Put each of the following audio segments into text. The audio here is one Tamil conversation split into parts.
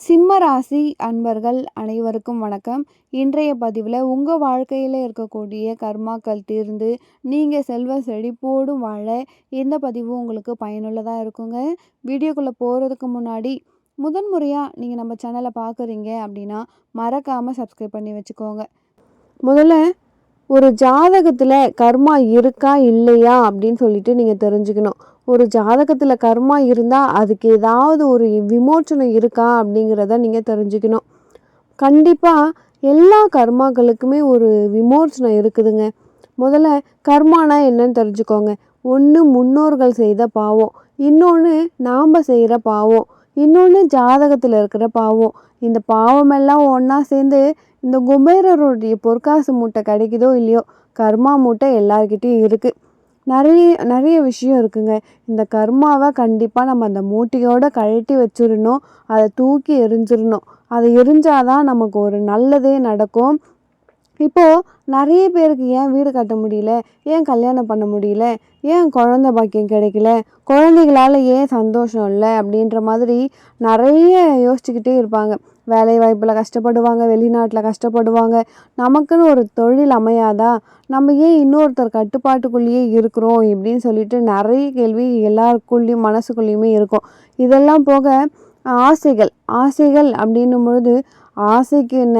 சிம்ம ராசி அன்பர்கள் அனைவருக்கும் வணக்கம். இன்றைய பதிவில் உங்கள் வாழ்க்கையில் இருக்கக்கூடிய கர்மாக்கள் தீர்ந்து நீங்கள் செல்வ செழிப்போடும் வாழ இந்த பதிவு உங்களுக்கு பயனுள்ளதாக இருக்குங்க? வீடியோக்குள்ளே போகிறதுக்கு முன்னாடி முதன் முறையாக நீங்கள் நம்ம சேனலை பார்க்குறீங்க அப்படின்னா மறக்காமல் சப்ஸ்கிரைப் பண்ணி வச்சுக்கோங்க. முதல்ல ஒரு ஜாதகத்தில் கர்மா இருக்கா இல்லையா அப்படின்னு சொல்லிட்டு நீங்கள் தெரிஞ்சுக்கணும். ஒரு ஜாதகத்தில் கர்மா இருந்தால் அதுக்கு ஏதாவது ஒரு விமோச்சனம் இருக்கா அப்படிங்கிறத நீங்கள் தெரிஞ்சுக்கணும். கண்டிப்பாக எல்லா கர்மாக்களுக்குமே ஒரு விமோச்சனம் இருக்குதுங்க. முதல்ல கர்மானா என்னன்னு தெரிஞ்சுக்கோங்க. ஒன்று முன்னோர்கள் செய்த பாவம். இன்னொன்று நாம் செய்கிற பாவம். இன்னொன்று ஜாதகத்தில் இருக்கிற பாவம். இந்த பாவமெல்லாம் ஒன்றா சேர்ந்து இந்த குபேரருடைய பொற்காசு மூட்டை கிடைக்குதோ இல்லையோ கர்மா மூட்டை எல்லார்கிட்டயும் இருக்குது நிறைய நிறைய விஷயம் இருக்குங்க. இந்த கர்மாவை கண்டிப்பாக நம்ம அந்த மூட்டையோடு கழட்டி வச்சிடணும் அதை தூக்கி எரிஞ்சிடணும் அதை எரிஞ்சாதான் நமக்கு ஒரு நல்லதே நடக்கும். இப்போது நிறைய பேருக்கு ஏன் வீடு கட்ட முடியல? ஏன் கல்யாணம் பண்ண முடியல? ஏன் குழந்த பாக்கியம் கிடைக்கல? குழந்தைகளால் ஏன் சந்தோஷம் இல்லை? அப்படின்ற மாதிரி நிறைய யோசிச்சுக்கிட்டே இருப்பாங்க. வேலை வாய்ப்பில் கஷ்டப்படுவாங்க வெளிநாட்டில் கஷ்டப்படுவாங்க. நமக்குன்னு ஒரு தொழில் அமையாதா? நம்ம ஏன் இன்னொருத்தர் கட்டுப்பாட்டுக்குள்ளேயே இருக்கிறோம்? இப்படின்னு சொல்லிட்டு நிறைய கேள்வி எல்லாருக்குள்ளேயும் மனசுக்குள்ளேயுமே இருக்கும். இதெல்லாம் போக ஆசைகள் ஆசைகள் அப்படின்னும் பொழுது ஆசைக்கு என்ன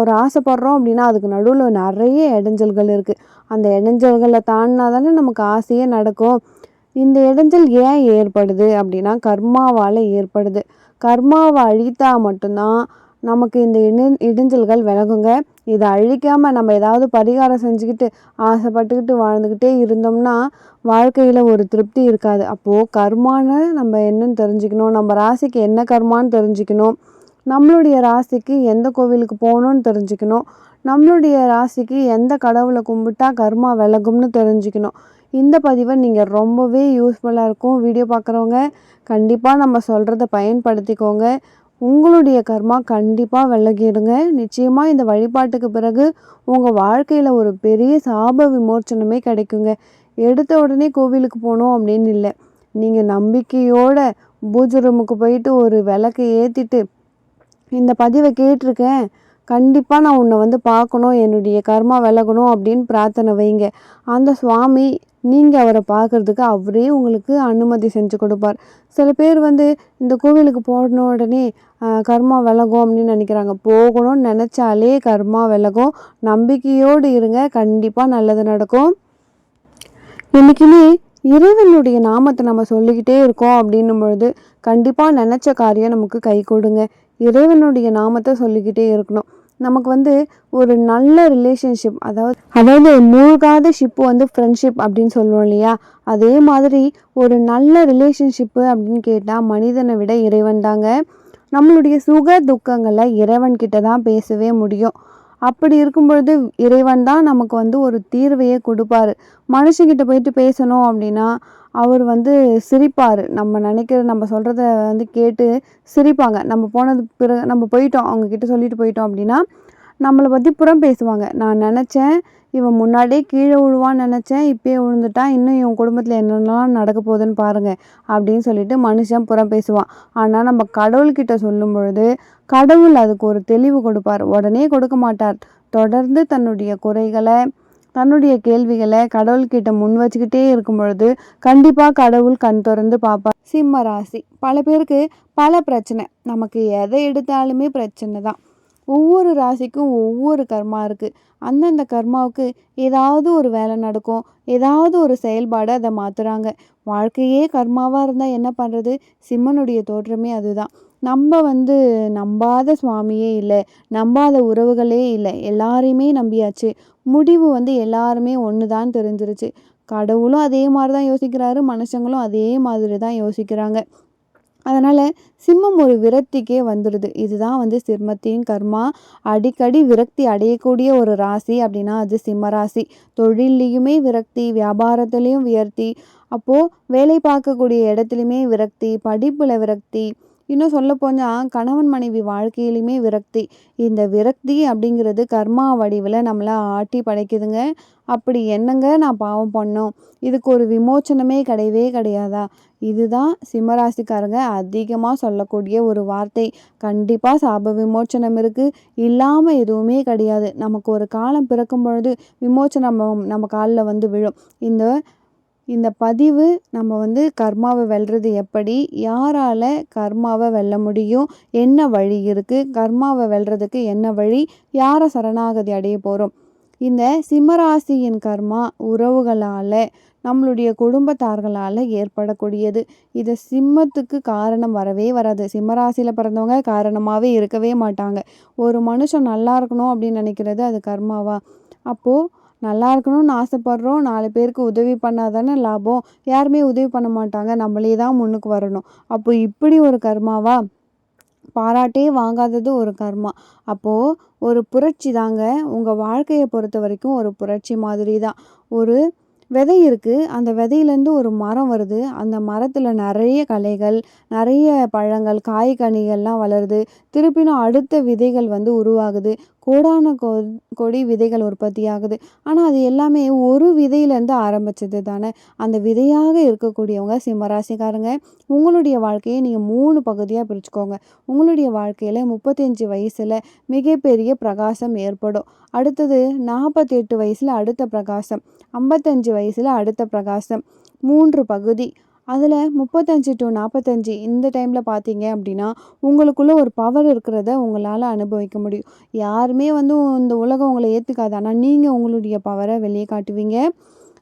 ஒரு ஆசைப்படுறோம் அப்படின்னா அதுக்கு நடுவில் நிறைய இடைஞ்சல்கள் இருக்குது அந்த இடைஞ்சல்களை தாண்டினா தானே நமக்கு ஆசையே நடக்கும். இந்த இடைஞ்சல் ஏன் ஏற்படுது அப்படின்னா கர்மாவால் ஏற்படுது. கர்மாவை அழித்தா மட்டும்தான் நமக்கு இந்த இடை இடைஞ்சல்கள் விலகுங்க. இதை அழிக்காமல் நம்ம ஏதாவது பரிகாரம் செஞ்சுக்கிட்டு ஆசைப்பட்டுக்கிட்டு வாழ்ந்துக்கிட்டே இருந்தோம்னா வாழ்க்கையில் ஒரு திருப்தி இருக்காது. அப்போது கர்மான்னு நம்ம என்னன்னு தெரிஞ்சுக்கணும். நம்ம ராசிக்கு என்ன கர்மான்னு தெரிஞ்சுக்கணும். நம்மளுடைய ராசிக்கு எந்த கோவிலுக்கு போகணுன்னு தெரிஞ்சுக்கணும். நம்மளுடைய ராசிக்கு எந்த கடவுளை கும்பிட்டா கர்மா விலகும்னு தெரிஞ்சுக்கணும். இந்த பதிவை நீங்கள் ரொம்பவே யூஸ்ஃபுல்லாக இருக்கும். வீடியோ பார்க்குறவங்க கண்டிப்பாக நம்ம சொல்கிறத பயன்படுத்திக்கோங்க. உங்களுடைய கர்மா கண்டிப்பாக விலகிடுங்க. நிச்சயமாக இந்த வழிபாட்டுக்கு பிறகு உங்கள் வாழ்க்கையில் ஒரு பெரிய சாப விமோச்சனமே கிடைக்குங்க. எடுத்த உடனே கோவிலுக்கு போகணும் அப்படின்னு இல்லை. நீங்கள் நம்பிக்கையோட பூஜை ரூமுக்கு போயிட்டு ஒரு விளக்கை ஏற்றிட்டு இந்த பதிவை கேட்டிருக்கேன். கண்டிப்பாக நான் உன்னை வந்து பார்க்கணும் என்னுடைய கர்மா விலகணும் அப்படின்னு பிரார்த்தனை வைங்க. அந்த சுவாமி நீங்கள் அவரை பார்க்குறதுக்கு அவரே உங்களுக்கு அனுமதி செஞ்சு கொடுப்பார். சில பேர் வந்து இந்த கோவிலுக்கு போன உடனே கர்மா விலகும் அப்படின்னு நினைக்கிறாங்க. போகணும்னு நினச்சாலே கர்மா விலகும். நம்பிக்கையோடு இருங்க கண்டிப்பாக நல்லது நடக்கும். இன்றைக்குமே இறைவனுடைய நாமத்தை நம்ம சொல்லிக்கிட்டே இருக்கோம் அப்படின்னும் பொழுது கண்டிப்பாக நினச்ச காரியம் நமக்கு கை கொடுங்க. இறைவனுடைய நாமத்தை சொல்லிக்கிட்டே இருக்கணும். நமக்கு வந்து ஒரு நல்ல ரிலேஷன்ஷிப் அதாவது அதாவது மூழ்காத ஷிப்பு வந்து ஃப்ரெண்ட்ஷிப் அப்படின்னு சொல்லுவோம் இல்லையா? அதே மாதிரி ஒரு நல்ல ரிலேஷன்ஷிப்பு அப்படின்னு கேட்டால் மனிதனை விட இறைவன் தாங்க. நம்மளுடைய சுக துக்கங்களை இறைவன்கிட்ட தான் பேசவே முடியும். அப்படி இருக்கும் பொழுது இறைவன் தான் நமக்கு வந்து ஒரு தீர்வையே கொடுப்பாரு. மனுஷங்கிட்ட போயிட்டு பேசணும் அப்படின்னா அவர் வந்து சிரிப்பார். நம்ம நினைக்கிற நம்ம சொல்கிறத வந்து கேட்டு சிரிப்பாங்க. நம்ம போனது பிறகு நம்ம போயிட்டோம். அவங்கக்கிட்ட சொல்லிட்டு போயிட்டோம் அப்படின்னா நம்மளை பற்றி புறம் பேசுவாங்க. நான் நினச்சேன் இவன் முன்னாடியே கீழே விழுவான்னு நினச்சேன். இப்போயே விழுந்துட்டான். இன்னும் இவன் குடும்பத்தில் என்னென்னலாம் நடக்க போகுதுன்னு பாருங்கள் அப்படின்னு சொல்லிட்டு மனுஷன் புறம் பேசுவான். ஆனால் நம்ம கடவுள்கிட்ட சொல்லும் பொழுது கடவுள் அதுக்கு ஒரு தெளிவு கொடுப்பார். உடனே கொடுக்க மாட்டார். தொடர்ந்து தன்னுடைய குறைகளை தன்னுடைய கேள்விகளை கடவுள்கிட்ட முன் வச்சுக்கிட்டே இருக்கும் பொழுது கண்டிப்பாக கடவுள் கண் திறந்து பார்ப்பார். சிம்ம ராசி. பல பேருக்கு பல பிரச்சனை. நமக்கு எதை எடுத்தாலுமே பிரச்சனை தான். ஒவ்வொரு ராசிக்கும் ஒவ்வொரு கர்மா இருக்குது அந்தந்த கர்மாவுக்கு ஏதாவது ஒரு வேலை நடக்கும். ஏதாவது ஒரு செயல்பாடு அதை மாற்றுறாங்க வாழ்க்கையே கர்மாவாக இருந்தால் என்ன பண்ணுறது சிம்மனுடைய தோற்றமே அதுதான். நம்ம வந்து நம்பாத சுவாமியே இல்லை நம்பாத உறவுகளே இல்லை எல்லாரையுமே நம்பியாச்சு. முடிவு வந்து எல்லாருமே ஒன்று தான் தெரிஞ்சிருச்சு. கடவுளும் அதே மாதிரி தான் யோசிக்கிறாரு மனுஷங்களும் அதே மாதிரி தான் யோசிக்கிறாங்க. அதனால் சிம்மம் ஒரு விரக்திக்கே வந்துடுது இதுதான் வந்து சிம்மத்தின் கர்மா. அடிக்கடி விரக்தி அடையக்கூடிய ஒரு ராசி அப்படின்னா அது சிம்ம ராசி. தொழிலையுமே விரக்தி வியாபாரத்துலேயும் வியர்த்தி. அப்போது வேலை பார்க்கக்கூடிய இடத்துலையுமே விரக்தி படிப்பில் விரக்தி இன்னும் சொல்ல போனால் கணவன் மனைவி வாழ்க்கையிலுமே விரக்தி. இந்த விரக்தி அப்படிங்கிறது கர்மா வடிவில் நம்மளை ஆட்டி படைக்குதுங்க. அப்படி என்னங்க நான் பாவம் பண்ணோம்? இதுக்கு ஒரு விமோச்சனமே கிடையவே கிடையாதா? இதுதான் சிம்மராசிக்காரங்க அதிகமாக சொல்லக்கூடிய ஒரு வார்த்தை. கண்டிப்பாக சாப விமோச்சனம் இருக்குது இல்லாமல் எதுவுமே கிடையாது. நமக்கு ஒரு காலம் பிறக்கும் பொழுது விமோச்சனம் நம்ம காலில் வந்து விழும். இந்த இந்த பதிவு நம்ம வந்து கர்மாவை வெல்றது எப்படி? யாரால் கர்மாவை வெல்ல முடியும்? என்ன வழி இருக்குது கர்மாவை வெல்றதுக்கு என்ன வழி? யாரை சரணாகதி அடைய போகிறோம் இந்த சிம்மராசியின் கர்மா உறவுகளால் நம்மளுடைய குடும்பத்தார்களால் ஏற்படக்கூடியது. இது சிம்மத்துக்கு காரணம் வரவே வராது. சிம்மராசியில் பிறந்தவங்க காரணமாகவே இருக்கவே மாட்டாங்க. ஒரு மனுஷன் நல்லா இருக்கணும் அப்படின்னு நினைக்கிறது அது கர்மாவா? அப்போது நல்லா இருக்கணும்னு ஆசைப்பட்றோம். நாலு பேருக்கு உதவி பண்ணால் தானே லாபம். யாருமே உதவி பண்ண மாட்டாங்க. நம்மளே தான் முன்னுக்கு வரணும். அப்போ இப்படி ஒரு கர்மாவா? பாராட்டே வாங்காதது ஒரு கர்மா. அப்போது ஒரு புரட்சி தாங்க உங்கள் வாழ்க்கையை பொறுத்த வரைக்கும் ஒரு புரட்சி மாதிரி தான். ஒரு விதை இருக்குது அந்த விதையிலேருந்து ஒரு மரம் வருது. அந்த மரத்தில் நிறைய கலைகள் நிறைய பழங்கள் காய்கனிகள்லாம் வளருது. திருப்பினும் அடுத்த விதைகள் வந்து உருவாகுது. கோடான கோ கொடி விதைகள் உற்பத்தி ஆகுது ஆனால் அது எல்லாமே ஒரு விதையிலேருந்து ஆரம்பிச்சது தானே. அந்த விதையாக இருக்கக்கூடியவங்க சிம்மராசிக்காரங்க உங்களுடைய வாழ்க்கையை நீங்கள் மூணு பகுதியாக பிரிச்சுக்கோங்க. உங்களுடைய வாழ்க்கையில் முப்பத்தஞ்சு வயசில் மிகப்பெரிய பிரகாசம் ஏற்படும். அடுத்தது நாற்பத்தி எட்டு வயசில் அடுத்த பிரகாசம் ஐம்பத்தஞ்சு வயசில் அடுத்த பிரகாசம். மூன்று பகுதி. அதில் முப்பத்தஞ்சு டு நாற்பத்தஞ்சு இந்த டைமில் பார்த்தீங்க அப்படின்னா உங்களுக்குள்ளே ஒரு பவர் இருக்கிறத உங்களால் அனுபவிக்க முடியும். யாருமே வந்து இந்த உலகம் உங்களை ஏற்றுக்காது ஆனால் நீங்கள் உங்களுடைய பவரை வெளியே காட்டுவீங்க.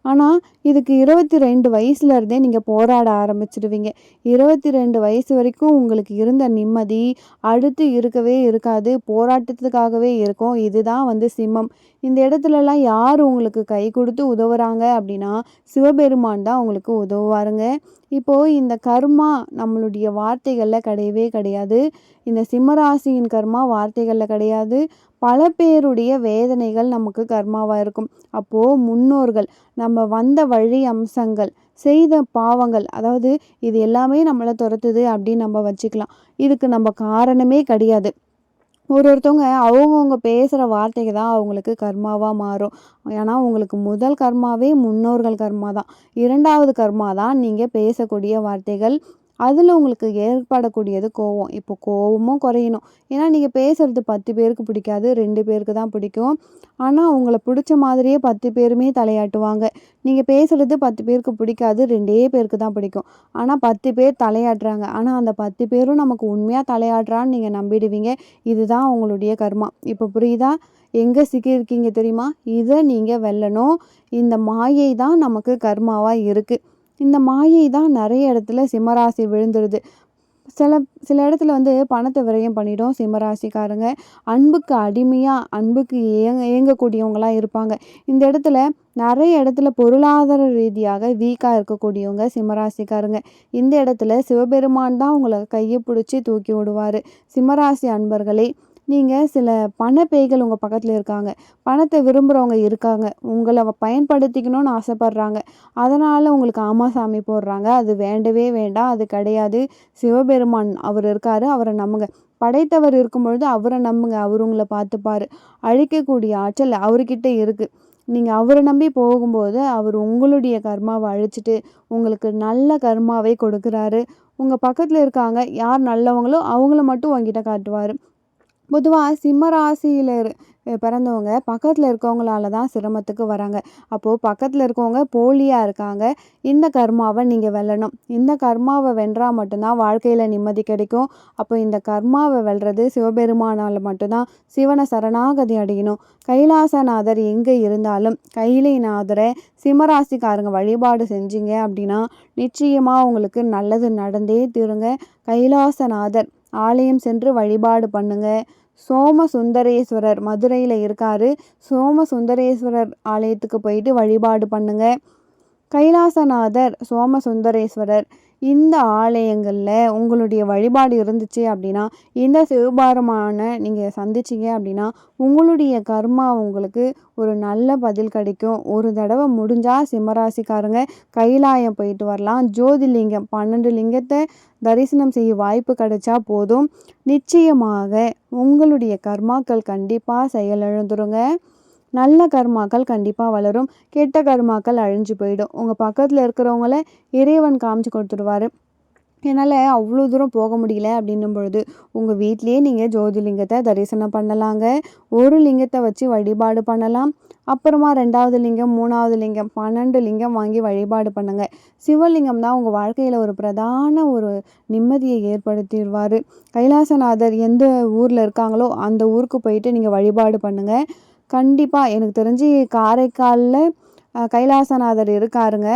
ஆனால் இதுக்கு இருபத்தி ரெண்டு வயசுலேருந்தே நீங்கள் போராட ஆரம்பிச்சிடுவீங்க இருபத்தி ரெண்டு வயசு வரைக்கும் உங்களுக்கு இருந்த நிம்மதி அடுத்து இருக்கவே இருக்காது. போராட்டத்துக்காகவே இருக்கும். இதுதான் வந்து சிம்மம். இந்த இடத்துலலாம் யார் உங்களுக்கு கை கொடுத்து உதவுறாங்க அப்படின்னா சிவபெருமான் தான் உங்களுக்கு உதவுவாருங்க. இப்போது இந்த கர்மா நம்மளுடைய வார்த்தைகளில் கிடையவே கிடையாது. இந்த சிம்மராசியின் கர்மா வார்த்தைகளில் கிடையாது. பல பேருடைய வேதனைகள் நமக்கு கர்மாவாக இருக்கும். அப்போது முன்னோர்கள் நம்ம வந்த வழி அம்சங்கள் செய்த பாவங்கள் அதாவது இது எல்லாமே நம்மளை துரத்துது அப்படின்னு நம்ம வச்சுக்கலாம். இதுக்கு நம்ம காரணமே கிடையாது. ஒரு ஒருத்தவங்க அவங்கவுங்க பேசுகிற வார்த்தைக்கு தான் அவங்களுக்கு கர்மாவாக மாறும். ஏன்னா உங்களுக்கு முதல் கர்மாவே முன்னோர்கள் கர்மா தான். இரண்டாவது கர்மா தான் நீங்கள் பேசக்கூடிய வார்த்தைகள். அதில் உங்களுக்கு ஏற்படக்கூடியது கோவம். இப்போ கோவமும் குறையணும். ஏன்னா நீங்கள் பேசுகிறது பத்து பேருக்கு பிடிக்காது ரெண்டு பேருக்கு தான் பிடிக்கும். ஆனால் உங்களை பிடிச்ச மாதிரியே பத்து பேருமே தலையாட்டுவாங்க. நீங்கள் பேசுகிறது பத்து பேருக்கு பிடிக்காது ரெண்டே பேருக்கு தான் பிடிக்கும். ஆனால் பத்து பேர் தலையாட்டுறாங்க. ஆனால் அந்த பத்து பேரும் நமக்கு உண்மையாக தலையாடுறான்னு நீங்கள் நம்பிடுவீங்க. இதுதான் உங்களுடைய கர்மா. இப்போ புரியுதா? எங்கே சிக்கியிருக்கீங்க தெரியுமா? இதை நீங்கள் வெல்லணும். இந்த மாயை தான் நமக்கு கர்மாவாக இருக்குது இந்த மாயை தான் நிறைய இடத்துல சிம்மராசி விழுந்துருது. சில சில இடத்துல வந்து பணத்தை விரயம் பண்ணிடும் சிம்மராசிக்காரங்க. அன்புக்கு அடிமையாக அன்புக்கு ஏங்க இயங்கக்கூடியவங்களாம் இருப்பாங்க. இந்த இடத்துல நிறைய இடத்துல பொருளாதார ரீதியாக வீக்காக இருக்கக்கூடியவங்க சிம்மராசிக்காரங்க. இந்த இடத்துல சிவபெருமான் தான் உங்களை கையை பிடிச்சி தூக்கி விடுவார். சிம்மராசி அன்பர்களே நீங்கள் சில பணப்பேய்கள் உங்கள் பக்கத்தில் இருக்காங்க. பணத்தை விரும்புகிறவங்க இருக்காங்க. உங்களை பயன்படுத்திக்கணும்னு ஆசைப்பட்றாங்க. அதனால் உங்களுக்கு ஆமா சாமி போடுறாங்க. அது வேண்டவே வேண்டாம். அது கிடையாது. சிவபெருமான் அவர் இருக்கார். அவரை நம்புங்க. படைத்தவர் இருக்கும் பொழுது அவரை நம்புங்க. அவர் உங்களை பார்த்துப்பார். அழிக்கக்கூடிய ஆற்றல் அவர்கிட்ட இருக்குது நீங்கள் அவரை நம்பி போகும்போது அவர் உங்களுடைய கர்மாவை அழிச்சிட்டு உங்களுக்கு நல்ல கர்மாவை கொடுக்குறாரு. உங்கள் பக்கத்தில் இருக்காங்க. யார் நல்லவங்களோ அவங்கள மட்டும் உங்ககிட்ட காட்டுவார். பொதுவாக சிம்ம ராசியில் பிறந்தவங்க பக்கத்தில் இருக்கவங்களால தான் சிரமத்துக்கு வராங்க. அப்போது பக்கத்தில் இருக்கவங்க போலியாக இருக்காங்க. இந்த கர்மாவை நீங்கள் வெல்லணும். இந்த கர்மாவை வென்றால் மட்டும்தான் வாழ்க்கையில் நிம்மதி கிடைக்கும். அப்போ இந்த கர்மாவை வெல்றது சிவபெருமானால் மட்டும்தான் சிவனை சரணாகதி அடையணும். கைலாசநாதர் எங்கே இருந்தாலும் கைலைநாதரை சிம்மராசிக்காரங்க வழிபாடு செஞ்சீங்க அப்படின்னா நிச்சயமாக உங்களுக்கு நல்லது நடந்தே தீருங்க. கைலாசநாதர் ஆலயம் சென்று வழிபாடு பண்ணுங்கள் சோம சுந்தரேஸ்வரர் மதுரையில் இருக்கார். சோம சுந்தரேஸ்வரர் ஆலயத்துக்கு போயிட்டு வழிபாடு பண்ணுங்க. கைலாசநாதர் சோம சுந்தரேஸ்வரர் இந்த ஆலயங்களில் உங்களுடைய வழிபாடு இருந்துச்சு அப்படின்னா, இந்த சிவபாரமான நீங்கள் சந்திச்சீங்க அப்படின்னா, உங்களுடைய கர்மா உங்களுக்கு ஒரு நல்ல பதில் கிடைக்கும். ஒரு தடவை முடிஞ்சால் சிம்மராசிக்காரங்க கைலாயம் போயிட்டு வரலாம். ஜோதிலிங்கம் பன்னெண்டு லிங்கத்தை தரிசனம் செய்ய வாய்ப்பு கிடைச்சா போதும். நிச்சயமாக உங்களுடைய கர்மாக்கள் கண்டிப்பாக செயலிழந்துருங்க. நல்ல கர்மாக்கள் கண்டிப்பாக வளரும். கெட்ட கர்மாக்கள் அழிஞ்சு போயிடும். உங்கள் பக்கத்தில் இருக்கிறவங்கள இறைவன் காமிச்சு கொடுத்துருவாரு என்னால் அவ்வளோ தூரம் போக முடியல அப்படின்னும் பொழுது, உங்கள் வீட்லேயே நீங்கள் ஜோதிலிங்கத்தை தரிசனம் பண்ணலாங்க. ஒரு லிங்கத்தை வச்சு வழிபாடு பண்ணலாம். அப்புறமா ரெண்டாவது லிங்கம், மூணாவது லிங்கம் 12 லிங்கம் வாங்கி வழிபாடு பண்ணுங்க. சிவலிங்கம் தான் உங்கள் வாழ்க்கையில் ஒரு பிரதான ஒரு நிம்மதியை ஏற்படுத்திடுவார் கைலாசநாதர் எந்த ஊரில் இருக்காங்களோ, அந்த ஊருக்கு போயிட்டு நீங்கள் வழிபாடு பண்ணுங்கள் கண்டிப்பாக எனக்கு தெரிஞ்சு காரைக்காலில் கைலாசநாதர் இருக்காருங்க.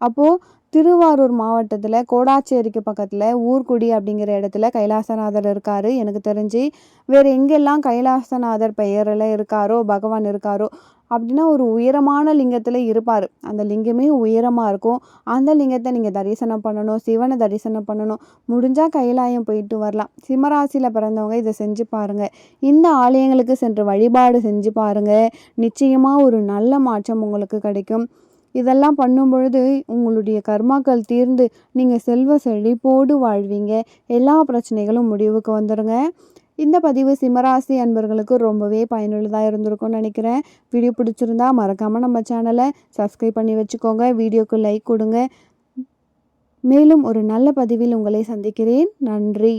அப்போது திருவாரூர் மாவட்டத்தில் கோடாச்சேரிக்கு பக்கத்தில் ஊர்குடி அப்படிங்கிற இடத்துல கைலாசநாதர் இருக்கார் எனக்கு தெரிஞ்சு. வேறு எங்கெல்லாம் கைலாசநாதர் பெயரில் இருக்காரோ, பகவான் இருக்காரோ அப்படின்னா ஒரு உயரமான லிங்கத்தில் இருப்பார் அந்த லிங்கமே உயரமாக இருக்கும். அந்த லிங்கத்தை நீங்கள் தரிசனம் பண்ணணும். சிவனை தரிசனம் பண்ணணும். முடிஞ்சால் கைலாயம் போயிட்டு வரலாம். சிம்மராசியில் பிறந்தவங்க இதை செஞ்சு பாருங்கள் இந்த ஆலயங்களுக்கு சென்று வழிபாடு செஞ்சு பாருங்கள் நிச்சயமாக ஒரு நல்ல மாற்றம் உங்களுக்கு கிடைக்கும். இதெல்லாம் பண்ணும் பொழுது உங்களுடைய கர்மாக்கள் தீர்ந்து நீங்கள் செல்வ செழிப்போடு வாழ்வீங்க. எல்லா பிரச்சனைகளும் முடிவுக்கு வந்துடுங்க இந்த பதிவு சிம்மராசி அன்பர்களுக்கு ரொம்பவே பயனுள்ளதாக இருந்திருக்கும்னு நினைக்கிறேன். வீடியோ பிடிச்சிருந்தா மறக்காமல் நம்ம சேனலை சப்ஸ்கிரைப் பண்ணி வச்சுக்கோங்க. வீடியோக்கு லைக் கொடுங்க மேலும் ஒரு நல்ல பதிவில் உங்களை சந்திக்கிறேன். நன்றி.